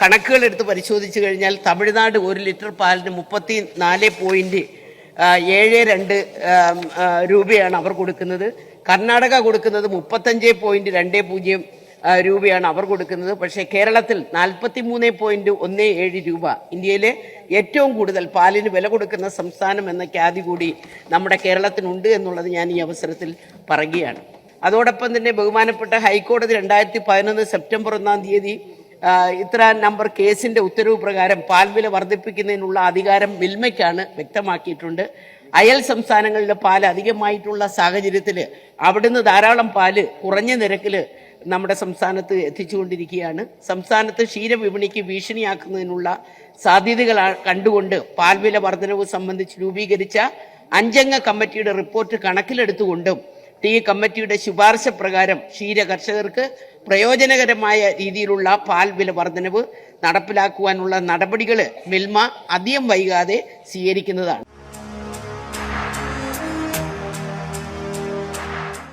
കണക്കുകൾ എടുത്ത് പരിശോധിച്ചു കഴിഞ്ഞാൽ തമിഴ്നാട് ഒരു ലിറ്റർ പാലിന് മുപ്പത്തി നാല് പോയിന്റ് ഏഴ് രണ്ട് രൂപയാണ് അവർ കൊടുക്കുന്നത്. കർണാടക കൊടുക്കുന്നത് മുപ്പത്തഞ്ച് പോയിന്റ് രണ്ട് പൂജ്യം രൂപയാണ് അവർ കൊടുക്കുന്നത്. പക്ഷേ കേരളത്തിൽ നാൽപ്പത്തി മൂന്ന് പോയിന്റ് ഒന്ന് ഏഴ് രൂപ. ഇന്ത്യയിലെ ഏറ്റവും കൂടുതൽ പാലിന് വില കൊടുക്കുന്ന സംസ്ഥാനം എന്ന ഖ്യാതി കൂടി നമ്മുടെ കേരളത്തിനുണ്ട് എന്നുള്ളത് ഞാൻ ഈ അവസരത്തിൽ പറയുകയാണ്. അതോടൊപ്പം തന്നെ ബഹുമാനപ്പെട്ട ഹൈക്കോടതി രണ്ടായിരത്തി പതിനൊന്ന് സെപ്റ്റംബർ ഒന്നാം തീയതി ഇത്ര നമ്പർ കേസിന്റെ ഉത്തരവ് പ്രകാരം പാൽവില വർദ്ധിപ്പിക്കുന്നതിനുള്ള അധികാരം മിൽമയ്ക്കാണ് വ്യക്തമാക്കിയിട്ടുണ്ട്. അയൽ സംസ്ഥാനങ്ങളിലെ പാൽ അധികമായിട്ടുള്ള സാഹചര്യത്തിൽ അവിടുന്ന് ധാരാളം പാൽ കുറഞ്ഞ നിരക്കിൽ നമ്മുടെ സംസ്ഥാനത്ത് എത്തിച്ചുകൊണ്ടിരിക്കുകയാണ്. സംസ്ഥാനത്ത് ക്ഷീരവിപണിക്ക് ഭീഷണിയാക്കുന്നതിനുള്ള സാധ്യതകൾ കണ്ടുകൊണ്ട് പാൽവില വർധനവ് സംബന്ധിച്ച് രൂപീകരിച്ച അഞ്ചംഗ കമ്മിറ്റിയുടെ റിപ്പോർട്ട് കണക്കിലെടുത്തുകൊണ്ടും ഈ കമ്മിറ്റിയുടെ ശുപാർശ പ്രകാരം ക്ഷീര കർഷകർക്ക് പ്രയോജനകരമായ രീതിയിലുള്ള പാൽ വില വർധനവ് നടപ്പിലാക്കുവാനുള്ള നടപടികൾ മിൽമ അധികം വൈകാതെ സ്വീകരിക്കുന്നതാണ്.